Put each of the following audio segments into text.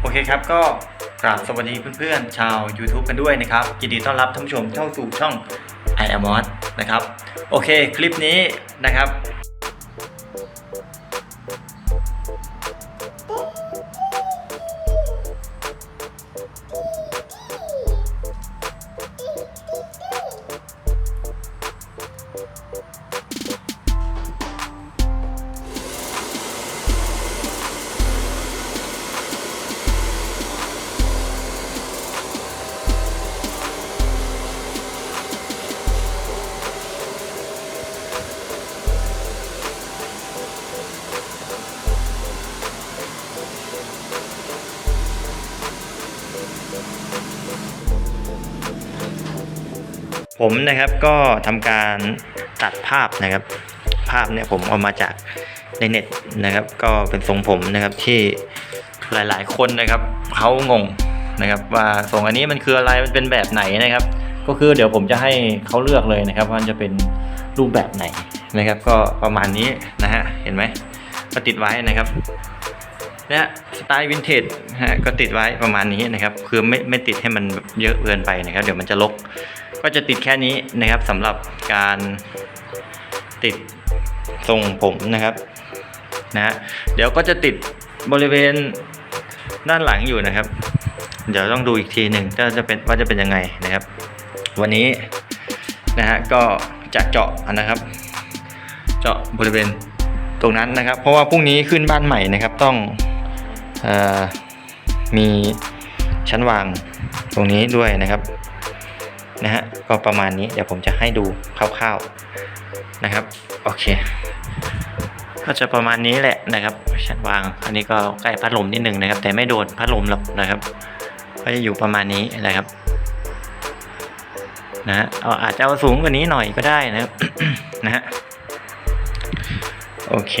โอเคครับก็กราบสวัสดีเพื่อนๆ ชาว YouTube กันด้วยนะครับยินดีต้อนรับท่านผู้ชมเข้าสู่ช่อง i a m o s นะครับ โอเคคลิปนี้นะครับ ผมนะครับก็ทำการตัดภาพนะครับ ภาพเนี่ยผมเอามาจากในเน็ตนะครับ ก็เป็นทรงผมนะครับที่หลายๆ คนนะครับเขางงนะครับ ว่าทรงอันนี้มันคืออะไรมันเป็นแบบไหนนะครับ ก็คือเดี๋ยวผมจะให้เขาเลือกเลยนะครับว่าจะเป็นรูปแบบไหนนะครับ ก็ประมาณนี้นะฮะเห็นไหมก็ติดไว้นะครับเนี่ยสไตล์วินเทจฮะก็ติดไว้ประมาณนี้นะครับ คือไม่ไม่ติดให้มันเยอะเกินไปนะครับ เดี๋ยวมันจะลก ก็จะติดแค่นี้นะครับสำหรับการติดทรงผมนะครับนะฮะเดี๋ยวก็จะติดบริเวณด้านหลังอยู่นะครับ เดี๋ยวต้องดูอีกทีหนึ่งว่าจะเป็นว่าจะเป็นยังไงนะครับ วันนี้นะฮะก็จะเจาะนะครับ เจาะบริเวณตรงนั้นนะครับ เพราะว่าพรุ่งนี้ขึ้นบ้านใหม่นะครับต้องอมีชั้นวางตรงนี้ด้วยนะครับ นะฮะก็ประมาณนี้เดี๋ยวผมจะให้ดูคร่าวๆนะครับโอเค ก็จะประมาณนี้แหละนะครับชั้นวางอันนี้ก็ใกล้พัดลมนิดนึงนะครับ แต่ไม่โดนพัดลมหรอกนะครับ ก็จะอยู่ประมาณนี้นะครับนะฮะอาจจะเอาสูงกว่านี้หน่อยก็ได้นะครับนะฮะโอเค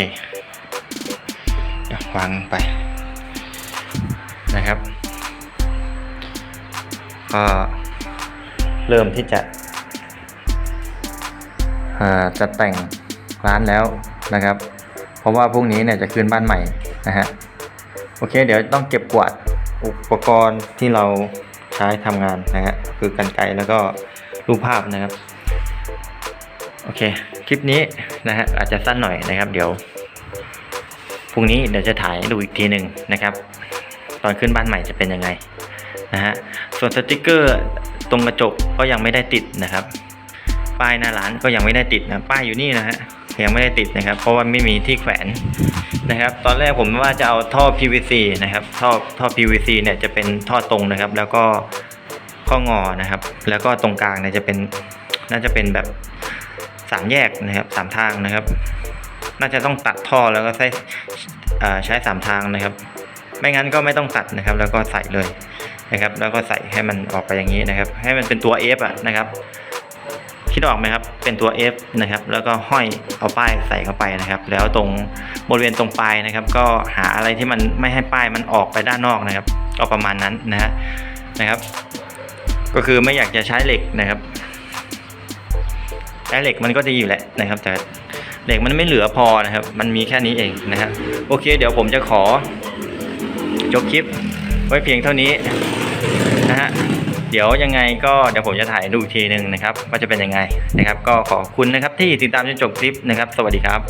วางไปนะครับก็ เริ่มที่จะอ่าจะแต่งร้านแล้วนะครับ เพราะว่าพรุ่งนี้เนี่ยจะคืนบ้านใหม่นะฮะโอเค เดี๋ยวต้องเก็บกวาดอุปกรณ์ที่เราใช้ทำงานนะฮะคือกันไกแล้วก็รูปภาพนะครับโอเค คลิปนี้นะฮะอาจจะสั้นหน่อยนะครับ เดี๋ยวพรุ่งนี้เดี๋ยวจะถ่ายดูอีกทีหนึ่งนะครับ ตอนขึ้นบ้านใหม่จะเป็นยังไงนะฮะส่วนสติกเกอร์ ตรงกระจกก็ยังไม่ได้ติดนะครับ ป้ายหน้าร้านก็ยังไม่ได้ติดนะป้ายอยู่นี่นะฮะยังไม่ได้ติดนะครับ เพราะว่าไม่มีที่แขวนนะครับ ตอนแรกผมว่าจะเอาท่อ PVC นะครับท่อท่อ PVC เนี่ยจะเป็นท่อตรงนะครับ แล้วก็ข้องอนะครับ แล้วก็ตรงกลางเนี่ยจะเป็นน่าจะเป็นแบบสามแยกนะครับสามทางนะครับ น่าจะต้องตัดท่อแล้วก็ใช้ใช้สามทางนะครับ ไม่งั้นก็ไม่ต้องตัดนะครับ แล้วก็ใส่เลยนะครับ แล้วก็ใส่ให้มันออกไปอย่างนี้นะครับ ให้มันเป็นตัว F อะนะครับ คิดออกไหมครับ เป็นตัว F นะครับ แล้วก็ห้อยเอาป้ายใส่เข้าไปนะครับ แล้วตรงบริเวณตรงปลายนะครับ ก็หาอะไรที่มันไม่ให้ป้ายมันออกไปด้านนอกนะครับ ก็ประมาณนั้นนะฮะนะครับ ก็คือไม่อยากจะใช้เหล็กนะครับใช้เหล็กมันก็ดีอยู่แหละนะครับ แต่เหล็กมันไม่เหลือพอนะครับ มันมีแค่นี้เองนะฮะโอเค เดี๋ยวผมจะขอ จบคลิปไว้เพียงเท่านี้นะฮะเดี๋ยวยังไงก็เดี๋ยวผมจะถ่ายดูอีกทีหนึ่งนะครับว่าจะเป็นยังไงนะครับ ก็ขอบคุณนะครับที่ติดตามจนจบคลิปนะครับ สวัสดีครับ